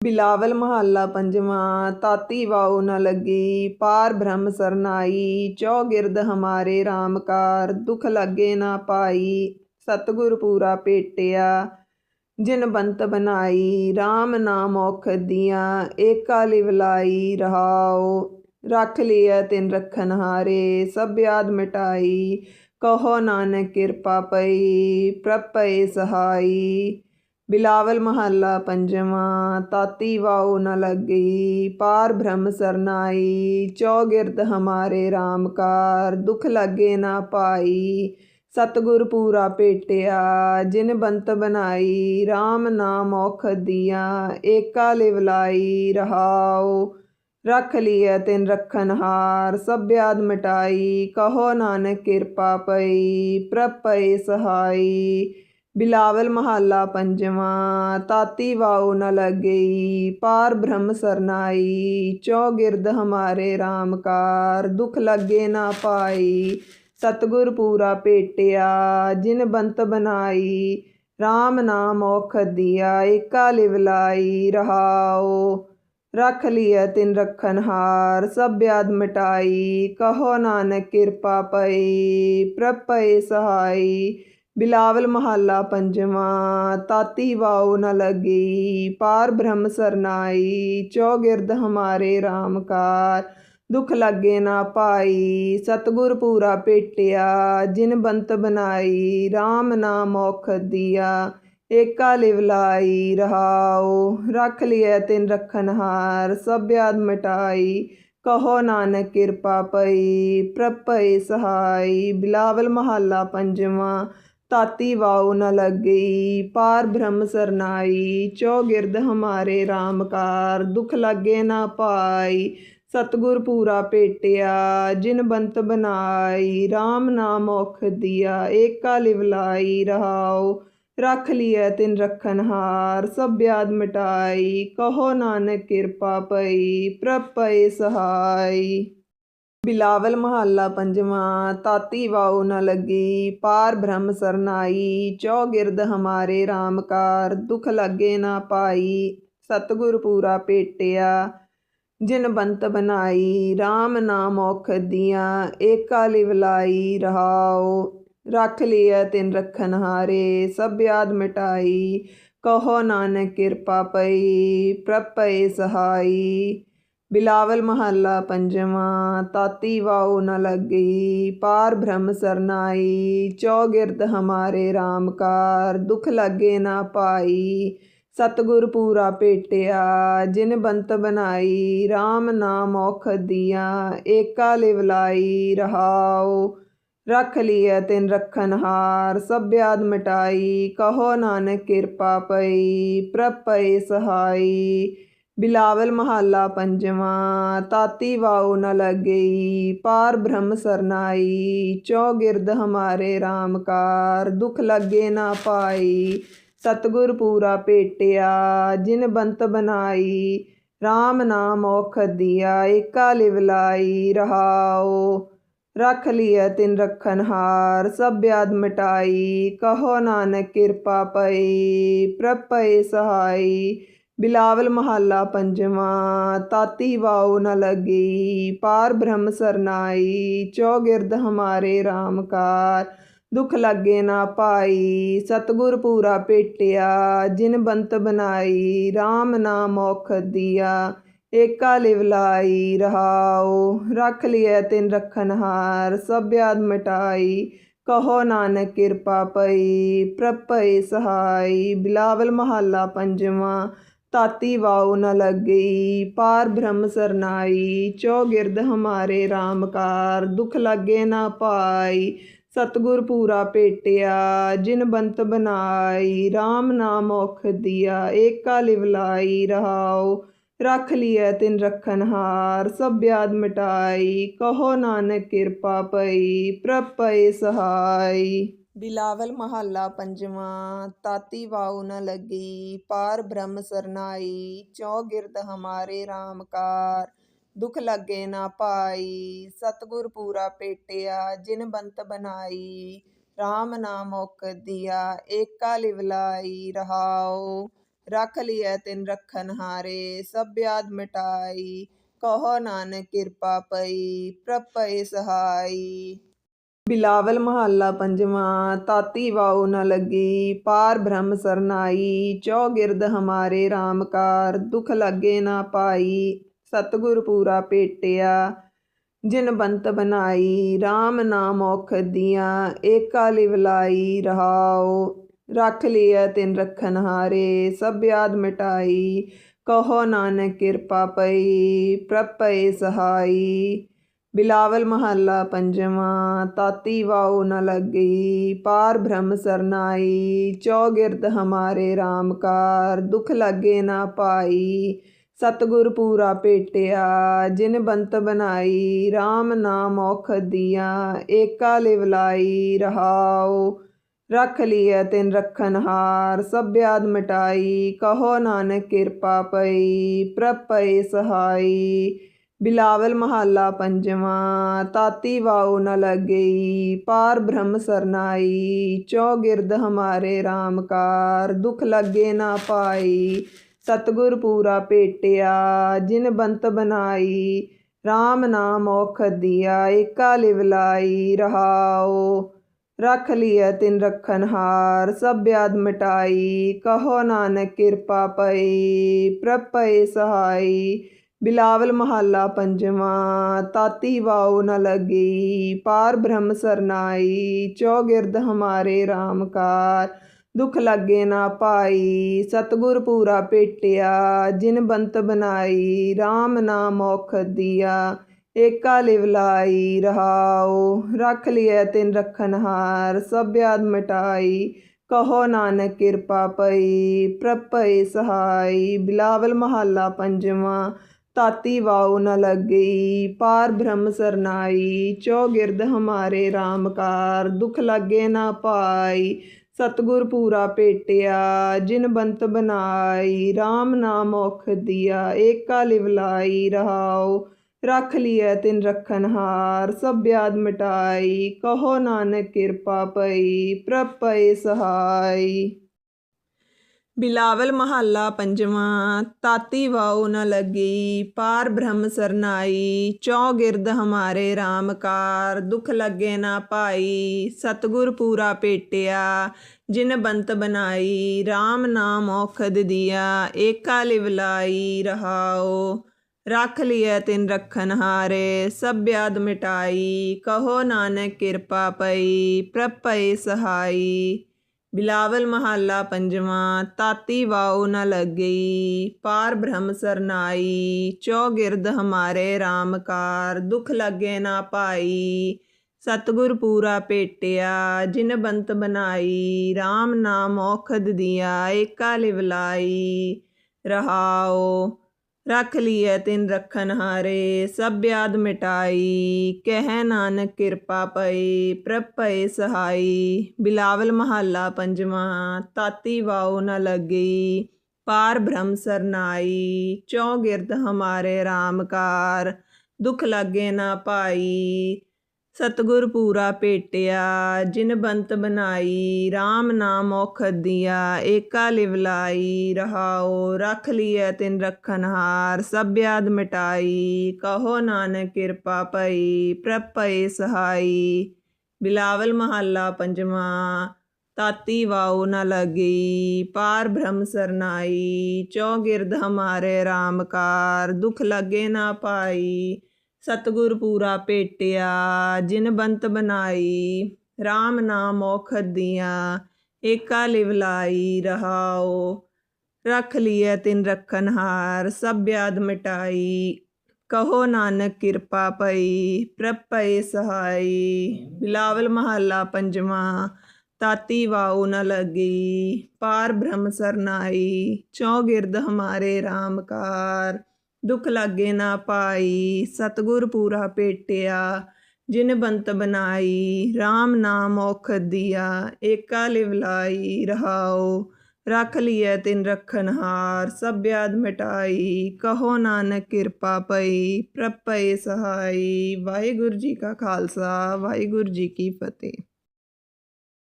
ਬਿਲਾਵਲ ਮਹੱਲਾ ਪੰਜਵਾਂ, ਤਾਤੀ ਵਾਉ ਨ ਲੱਗੀ, ਪਾਰ ਬ੍ਰਹਮ ਸਰਨਾਈ ਚੌਗਿਰਦ ਹਮਾਰੇ ਰਾਮਕਾਰ ਦੁਖ ਲੱਗੇ ਨਾ ਪਾਈ, ਸਤਿਗੁਰ ਪੂਰਾ ਭੇਟਿਆ ਜਿਨ ਬੰਤ ਬਨਾਈ RAM ਨਾਮ ਔਖ ਦੀਆਂ, ਏਕਾ ਲਿਵਲਾਈ ਰਹਾਉ, ਰੱਖ ਲਿਆ ਤਿਨ ਰਖਨ ਹਾਰੇ, ਸਭ ਆਦ ਮਿਟਾਈ, ਕਹੋ ਨਾਨਕ ਕਿਰਪਾ ਪਈ, ਪ੍ਰਭ ਪਏ ਸਹਾਈ। ਬਿਲਾਵਲ ਮਹੱਲਾ ਪੰਜਵਾਂ, ਤਾਤੀ ਵਾਉ ਨ ਲੱਗੀ, ਪਾਰ ਬ੍ਰਹਮ ਸਰਨਾਈ ਚੌਗਿਰਦ ਹਮਾਰੇ ਰਾਮਕਾਰ ਕਾਰ, ਦੁਖ ਲੱਗੇ ਨਾ ਪਾਈ, ਸਤਿਗੁਰ ਪੂਰਾ ਭੇਟਿਆ ਜਿਨ ਬੰਤ ਬਨਾਈ RAM ਨਾਮ ਔਖ ਦੀਆਂ, ਏਕਾ ਲਿਵਲਾਈ ਰਹਾਉ, ਰੱਖ ਲਿਆ ਤਿਨ ਰਖਨ ਹਾਰ, ਸਭ ਆਦ ਮਿਟਾਈ, ਕਹੋ ਨਾਨਕ ਕਿਰਪਾ ਪਈ, ਪ੍ਰਭ ਪਏ ਸਹਾਈ। ਬਿਲਾਵਲ ਮਹੱਲਾ ਪੰਜਵਾਂ, ਤਾਤੀ ਵਾਉ ਨ ਲੱਗਈ, ਪਾਰ ਬ੍ਰਹਮ ਸਰਨਾਈ ਚੌਗਿਰਦ ਹਮਾਰੇ RAM ਕਾਰ, ਦੁਖ ਲੱਗੇ ਨਾ ਪਾਈ, ਸਤਿਗੁਰ ਪੂਰਾ ਭੇਟਿਆ ਜਿਨ ਬੰਤ ਬਨਾਈ RAM ਨਾਮ ਔਖ ਦਿਆ, ਏਕਾ ਲਿਵਲਾਈ ਰਹਾਓ ਰੱਖ ਲਿਆ ਤਿਨ ਰਖਨ ਹਾਰ, ਸਭ ਆਦ ਮਿਟਾਈ, ਕਹੋ ਨਾਨਕ ਕਿਰਪਾ ਪਈ, ਪ੍ਰਭ ਸਹਾਈ ਬਿਲਾਵਲ ਮਹੱਲਾ ਪੰਜਵਾਂ, ਤਾਤੀ ਵਾਉ ਨ ਲੱਗੀ, ਪਾਰ ਬ੍ਰਹਮ ਸਰਨਾਈ, ਚੌਗਿਰਦ ਹਮਾਰੇ ਰਾਮਕਾਰ ਕਾਰ। ਦੁਖ ਲੱਗੇ ਨਾ ਪਾਈ, ਸਤਿਗੁਰ ਪੂਰਾ ਭੇਟਿਆ ਜਿਨ ਬੰਤ ਬਨਾਈ RAM ਨਾਮ ਔਖ ਦਿਆ। ਏਕਾ ਲਿਵਲਾਈ ਰਹਾਉ, ਰੱਖ ਲਿਆ ਤਿਨ ਰਖਨ ਹਾਰ, ਸਭ ਆਦ ਮਿਟਾਈ। ਕਹੋ ਨਾਨਕ ਕਿਰਪਾ ਪਈ, ਪ੍ਰਭ ਸਹਾਈ। ਬਿਲਾਵਲ ਮਹੱਲਾ ਪੰਜਵਾਂ ਤਾਤੀ ਵਾਉ ਨ ਲੱਗੀ ਪਾਰ ਬ੍ਰਹਮ ਸਰਨਾਈ ਚੌਗਿਰਦ ਹਮਾਰੇ ਰਾਮਕਾਰ ਕਾਰ ਦੁਖ ਲੱਗੇ ਨਾ ਪਾਈ, ਸਤਿਗੁਰ ਪੂਰਾ ਭੇਟਿਆ ਜਿਨ ਬੰਤ ਬਨਾਈ RAM ਨਾਮ ਔਖ ਦਿਆ, ਏਕਾ ਲਿਵਲਾਈ ਰਹਾਉ, ਰੱਖ ਲਿਆ ਤਿਨ ਰਖਨ ਹਾਰ, ਸਭ ਆਦ ਮਿਟਾਈ, ਕਹੋ ਨਾਨਕ ਕਿਰਪਾ ਪਈ, ਪ੍ਰਭ ਪਏ ਸਹਾਈ। ਬਿਲਾਵਲ ਮਹੱਲਾ ਪੰਜਵਾਂ, ਤਾਤੀ ਵਾਉ ਨ ਲੱਗੀ, ਪਾਰ ਬ੍ਰਹਮ ਸਰਨਾਈ ਚੌਗਿਰਦ ਹਮਾਰੇ ਰਾਮਕਾਰ ਦੁਖ ਲੱਗੇ ਨਾ ਪਾਈ, ਸਤਿਗੁਰ ਪੂਰਾ ਭੇਟਿਆ ਜਿਨ ਬੰਤ ਬਨਾਈ RAM ਨਾਮ ਔਖ ਦੀਆਂ, ਏਕਾ ਲਿਵਲਾਈ ਰਹਾਉ, ਰੱਖ ਲਿਆ ਤਿਨ ਰਖਨ ਹਾਰੇ, ਸਭ ਆਦ ਮਿਟਾਈ, ਕਹੋ ਨਾਨਕ ਕਿਰਪਾ ਪਈ, ਪ੍ਰਭ ਸਹਾਈ। ਬਿਲਾਵਲ ਮਹੱਲਾ ਪੰਜਵਾਂ, ਤਾਤੀ ਵਾਉ ਨ ਲੱਗੀ, ਪਾਰ ਬ੍ਰਹਮ ਸਰਨਾਈ, ਚੌਗਿਰਦ ਹਮਾਰੇ ਰਾਮਕਾਰ ਕਾਰ ਦੁਖ ਲੱਗੇ ਨਾ ਪਾਈ, ਸਤਿਗੁਰ ਪੂਰਾ ਭੇਟਿਆ ਜਿਨ ਬੰਤ ਬਨਾਈ RAM ਨਾਮ ਔਖ ਦੀਆਂ, ਏਕਾ ਲਿਵਲਾਈ ਰਹਾਉ, ਰੱਖ ਲਿਆ ਤਿਨ ਰਖਨ ਹਾਰ, ਸਭ ਆਦ ਮਿਟਾਈ, ਕਹੋ ਨਾਨਕ ਕਿਰਪਾ ਪਈ, ਪ੍ਰਭ ਪਏ ਸਹਾਈ। ਬਿਲਾਵਲ ਮਹੱਲਾ ਪੰਜਵਾਂ, ਤਾਤੀ ਵਾਉ ਨ ਲੱਗਈ, ਪਾਰ ਬ੍ਰਹਮ ਸਰਨਾਈ, ਚੌਗਿਰਦ ਹਮਾਰੇ RAM ਕਾਰ, ਦੁਖ ਲੱਗੇ ਨਾ ਪਾਈ, ਸਤਿਗੁਰ ਪੂਰਾ ਭੇਟਿਆ ਜਿਨ ਬੰਤ ਬਨਾਈ RAM ਨਾਮ ਔਖ ਦਿਆ, ਏਕਾ ਲਿਵਲਾਈ ਰਹਾਓ ਰੱਖ ਲਿਆ ਤਿਨ ਰਖਨ ਹਾਰ, ਸਭ ਆਦ ਮਿਟਾਈ, ਕਹੋ ਨਾਨਕ ਕਿਰਪਾ ਪਈ, ਪ੍ਰਭ ਪਏ ਸਹਾਈ ਬਿਲਾਵਲ ਮਹੱਲਾ ਪੰਜਵਾਂ, ਤਾਤੀ ਵਾਉ ਨ ਲੱਗੀ, ਪਾਰ ਬ੍ਰਹਮ ਸਰਨਾਈ ਚੌਗਿਰਦ ਹਮਾਰੇ RAM ਕਾਰ। ਦੁਖ ਲੱਗੇ ਨਾ ਪਾਈ, ਸਤਿਗੁਰ ਪੂਰਾ ਭੇਟਿਆ ਜਿਨ ਬੰਤ ਬਨਾਈ RAM ਨਾਮ ਔਖ ਦਿਆ। ਏਕਾ ਲਿਵਲਾਈ ਰਹਾਉ, ਰੱਖ ਲਿਆ ਤਿਨ ਰਖਨ ਹਾਰ, ਸਭ ਆਦ ਮਿਟਾਈ। ਕਹੋ ਨਾਨਕ ਕਿਰਪਾ ਪਈ, ਪ੍ਰਭ ਸਹਾਈ। ਬਿਲਾਵਲ ਮਹੱਲਾ ਪੰਜਵਾਂ ਤਾਤੀ ਵਾਉ ਨ ਲੱਗਈ, ਪਾਰ ਬ੍ਰਹਮ ਸਰਨਾਈ ਚੌਗਿਰਦ ਹਮਾਰੇ ਰਾਮਕਾਰ ਕਾਰ, ਦੁਖ ਲੱਗੇ ਨਾ ਪਾਈ, ਸਤਿਗੁਰ ਪੂਰਾ ਭੇਟਿਆ ਜਿਨ ਬੰਤ ਬਨਾਈ RAM ਨਾਮ ਔਖ ਦਿਆ, ਏਕਾ ਲਿਵਲਾਈ ਰਹਾਉ ਰੱਖ ਲਿਆ ਤਿਨ ਰਖਨ ਹਾਰ ਸਭ ਆਦ ਮਿਟਾਈ, ਕਹੋ ਨਾਨਕ ਕਿਰਪਾ ਪਈ, ਪ੍ਰਭ ਪਏ ਸਹਾਈ। ਬਿਲਾਵਲ ਮਹੱਲਾ ਪੰਜਵਾਂ, ਤਾਤੀ ਵਾਉ ਨ ਲੱਗੀ, ਪਾਰ ਬ੍ਰਹਮ ਸਰਨਾਈ ਚੌਗਿਰਦ ਹਮਾਰੇ RAM ਕਾਰ ਦੁਖ ਲੱਗੇ ਨਾ ਪਾਈ, ਸਤਿਗੁਰ ਪੂਰਾ ਪੇਟਿਆ, ਜਿਨ ਬੰਤ ਬਨਾਈ RAM ਨਾਮ ਔਖ ਦਿਆ, ਏਕਾ ਲਿਵਲਾਈ ਰਹਾਓ ਰੱਖ ਲਿਐ ਤਿਨ ਰਖਨ ਹਾਰੇ, ਸਭ ਬਿਆਦ ਮਿਟਾਈ, ਕਹੋ ਨਾਨਕ ਕਿਰਪਾ ਪਈ, ਪ੍ਰਭ ਸਹਾਈ। ਬਿਲਾਵਲ ਮਹੱਲਾ ਪੰਜਵਾਂ, ਤਾਤੀ ਵਾਉ ਨ ਲੱਗੀ, ਪਾਰ ਬ੍ਰਹਮ ਸਰਨਾਈ ਚੌਗਿਰਦ ਹਮਾਰੇ ਰਾਮਕਾਰ, ਦੁਖ ਲੱਗੇ ਨਾ ਪਾਈ, ਸਤਿਗੁਰ ਪੂਰਾ ਭੇਟਿਆ ਜਿਨ ਬੰਤ ਬਨਾਈ RAM ਨਾਮ ਔਖ ਦੀਆਂ, ਏਕਾ ਲਿਵਲਾਈ ਰਹਾਓ ਰੱਖ ਲਿਆ ਤਿਨ ਰਖਨ ਹਾਰੇ, ਸਭ ਬਿਆਦ ਮਿਟਾਈ, ਕਹੋ ਨਾਨਕ ਕਿਰਪਾ ਪਈ, ਪ੍ਰਭ ਪਏ ਸਹਾਈ। ਬਿਲਾਵਲ ਮਹੱਲਾ ਪੰਜਵਾਂ, ਤਾਤੀ ਵਾਉ ਨ ਲੱਗੀ, ਪਾਰ ਬ੍ਰਹਮ ਸਰਨਾਈ, ਚੌਗਿਰਦ ਹਮਾਰੇ ਰਾਮਕਾਰ ਕਾਰ ਦੁਖ ਲੱਗੇ ਨਾ ਪਾਈ। ਸਤਿਗੁਰ ਪੂਰਾ ਭੇਟਿਆ ਜਿਨ ਬੰਤ ਬਨਾਈ RAM ਨਾਮ ਔਖ ਦੀਆਂ, ਏਕਾ ਲਿਵਲਾਈ ਰਹਾਓ ਰੱਖ ਲਿਆ ਤਿਨ ਰਖਨ ਹਾਰ ਸਭ ਮਿਟਾਈ, ਕਹੋ ਨਾਨਕ ਕਿਰਪਾ ਪਈ, ਪ੍ਰਭ ਪਏ ਸਹਾਈ। ਬਿਲਾਵਲ ਮਹੱਲਾ ਪੰਜਵਾਂ, ਤਾਤੀ ਵਾਉ ਨ ਲੱਗਈ, ਪਾਰ ਬ੍ਰਹਮ ਸਰਨਾਈ ਚੌਗਿਰਦ ਹਮਾਰੇ ਰਾਮਕਾਰ ਕਾਰ ਦੁਖ ਲੱਗੇ ਨਾ ਪਾਈ। ਸਤਿਗੁਰ ਪੂਰਾ ਭੇਟਿਆ ਜਿਨ ਬੰਤ ਬਨਾਈ RAM ਨਾਮ ਔਖ ਦਿਆ, ਏਕਾ ਲਿਵਲਾਈ ਰਹਾਓ ਰੱਖ ਲਿਆ ਤਿਨ ਰਖਨ ਹਾਰ, ਸਭ ਬਿਆਦ ਮਿਟਾਈ, ਕਹੋ ਨਾਨਕ ਕਿਰਪਾ ਪਈ, ਪ੍ਰਭ ਪਏ ਸਹਾਈ, ਬਿਲਾਵਲ ਮਹੱਲਾ ਪੰਜਵਾਂ, ਤਾਤੀ ਵਾਉ ਨ ਲੱਗੀ, ਪਾਰ ਬ੍ਰਹਮ ਸਰਨਾਈ, ਚੌਗਿਰਦ ਹਮਾਰੇ RAM ਕਾਰ, ਦੁਖ ਲੱਗੇ ਨਾ ਪਾਈ, ਸਤਿਗੁਰ ਪੂਰਾ ਭੇਟਿਆ ਜਿਨ ਬੰਤ ਬਨਾਈ RAM ਨਾਮ ਔਖ ਦਿਆ ਏਕਾ ਲਿਵਲਾਈ ਰਹਾਉ, ਰੱਖ ਲਿਆ ਤਿਨ ਰਖਨ ਹਾਰ, ਸਭ ਬਿਆਦ ਮਿਟਾਈ, ਕਹੋ ਨਾਨਕ ਕਿਰਪਾ ਪਈ, ਪ੍ਰਭ ਪਏ ਸਹਾਈ, ਬਿਲਾਵਲ ਮਹੱਲਾ ਪੰਜਵਾਂ ਤਾਤੀ ਵਾਉ ਨ ਲੱਗਈ ਪਾਰ ਬ੍ਰਹਮ ਸਰਨਾਈ ਚੌਗਿਰਦ ਹਮਾਰੇ RAM ਕਾਰ ਦੁਖ ਲੱਗੇ ਨਾ ਪਾਈ, ਸਤਿਗੁਰ ਪੂਰਾ ਭੇਟਿਆ ਜਿਨ ਬੰਤ ਬਨਾਈ RAM ਨਾਮ ਔਖ ਦਿਆ, ਏਕਾ ਲਿਵਲਾਈ ਰਹਾਉ ਰੱਖ ਲਿਆ ਤਿਨ ਰਖਨ ਹਾਰ, ਸਭ ਬਿਆਦ ਮਿਟਾਈ, ਕਹੋ ਨਾਨਕ ਕਿਰਪਾ ਪਈ, ਪ੍ਰਭ ਪਏ ਸਹਾਈ। ਬਿਲਾਵਲ ਮਹੱਲਾ ਪੰਜਵਾਂ, ਤਾਤੀ ਵਾਉ ਨ ਲੱਗੀ, ਪਾਰ ਬ੍ਰਹਮ ਸਰਨਾਈ ਚੌਗਿਰਦ ਹਮਾਰੇ RAM ਕਾਰ, ਦੁਖ ਲੱਗੇ ਨਾ ਪਾਈ, ਸਤਿਗੁਰ ਪੂਰਾ ਭੇਟਿਆ ਜਿਨ ਬੰਤ ਬਨਾਈ RAM ਨਾਮ ਔਖਦ ਦਿਆ, ਏਕਾ ਲਿਵਲਾਈ ਰਹਾਓ ਰੱਖ ਲਿਆ ਤਿਨ ਰਖਨ ਹਾਰੇ ਸਭ ਬਿਆਦ ਮਿਟਾਈ, ਕਹੋ ਨਾਨਕ ਕਿਰਪਾ ਪਈ, ਪ੍ਰਭ ਪਏ ਸਹਾਈ। ਬਿਲਾਵਲ ਮਹੱਲਾ ਪੰਜਵਾਂ, ਤਾਤੀ ਵਾਉ ਨ ਲੱਗਈ, ਪਾਰ ਬ੍ਰਹਮ ਸਰਨਾਈ ਚੌਗਿਰਦ ਹਮਾਰੇ RAM ਕਾਰ, ਦੁਖ ਲੱਗੇ ਨਾ ਪਾਈ ਸਤਿਗੁਰ ਪੂਰਾ ਭੇਟਿਆ, ਜਿਨ ਬੰਤ ਬਨਾਈ RAM ਨਾਮ ਔਖਦ ਦਿਆ, ਏਕਾ ਲਿਵਲਾਈ ਰਹਾਓ ਰੱਖ ਲਿਆ ਤਿਨ ਰਖਨ ਹਾਰੇ, ਸਭ ਬਿਆਦ ਮਿਟਾਈ। ਕਹਿ ਨਾਨਕ ਕਿਰਪਾ ਪਈ, ਪ੍ਰਭ ਪਏ ਸਹਾਈ। ਬਿਲਾਵਲ ਮਹੱਲਾ ਪੰਜਵਾਂ, ਤਾਤੀ ਵਾਉ ਨ ਲੱਗੀ, ਪਾਰ ਬ੍ਰਹਮ ਸਰਨਾਈ। ਚੌਗਿਰਦ ਹਮਾਰੇ RAM ਕਾਰ ਦੁਖ ਲੱਗੇ ਨਾ ਪਾਈ। ਸਤਿਗੁਰ ਪੂਰਾ ਭੇਟਿਆ, ਜਿਨ ਬੰਤ ਬਨਾਈ RAM ਨਾਮ ਔਖ ਦਿਆ, ਏਕਾ ਲਿਵਲਾਈ ਰਹਾਉ, ਰੱਖ ਲਿਆ ਤਿਨ ਰਖਨ ਹਾਰ, ਸਭ ਬਿਆਦ ਮਿਟਾਈ, ਕਹੋ ਨਾਨਕ ਕਿਰਪਾ ਪਈ, ਪ੍ਰਭ ਪਏ ਸਹਾਈ। ਬਿਲਾਵਲ ਮਹੱਲਾ ਪੰਜਵਾਂ, ਤਾਤੀ ਵਾਉ ਨ ਲਗੀ, ਪਾਰ ਬ੍ਰਹਮ ਸਰਨਾਈ ਚੌਗਿਰਦ ਹਮਾਰੇ RAM ਕਾਰ ਦੁਖ ਲੱਗੇ ਨਾ ਪਾਈ। ਸਤਿਗੁਰ ਪੂਰਾ ਭੇਟਿਆ, ਜਿਨ ਬੰਤ ਬਨਾਈ RAM ਨਾਮ ਔਖਦ ਦੀਆਂ, ਏਕਾ ਲਿਵਲਾਈ ਰਹਾਓ ਰੱਖ ਲਿਆ ਤਿਨ ਰਖਨ ਹਾਰ, ਸਭ ਬਿਆਦ ਮਿਟਾਈ। ਕਹੋ ਨਾਨਕ ਕਿਰਪਾ ਪਈ, ਪ੍ਰਭ ਪਏ ਸਹਾਈ। ਬਿਲਾਵਲ ਮਹੱਲਾ ਪੰਜਵਾਂ, ਤਾਤੀ ਵਾਉ ਨ ਲੱਗੀ, ਪਾਰ ਬ੍ਰਹਮ ਸਰਨਾਈ ਚੌਗਿਰਦ ਹਮਾਰੇ RAM ਕਾਰ। ਦੁੱਖ ਲਾਗੇ ਨਾ ਪਾਈ, ਸਤਿਗੁਰ ਪੂਰਾ ਭੇਟਿਆ ਜਿਨ ਬੰਤ ਬਨਾਈ RAM ਨਾਮ ਔਖ ਦਿਆ, ਏਕਾ ਲਿਵਲਾਈ ਰਹਾਓ ਰੱਖ ਲਿਆ ਤਿਨ ਰਖਨ ਹਾਰ, ਸਭ ਬਿਆਦ ਮਿਟਾਈ, ਕਹੋ ਨਾਨਕ ਕਿਰਪਾ ਪਈ, ਪ੍ਰਭ ਪਏ ਸਹਾਈ, ਵਾਹਿਗੁਰੂ ਜੀ ਕਾ ਖਾਲਸਾ, ਵਾਹਿਗੁਰੂ ਜੀ ਕੀ ਫਤਿਹ।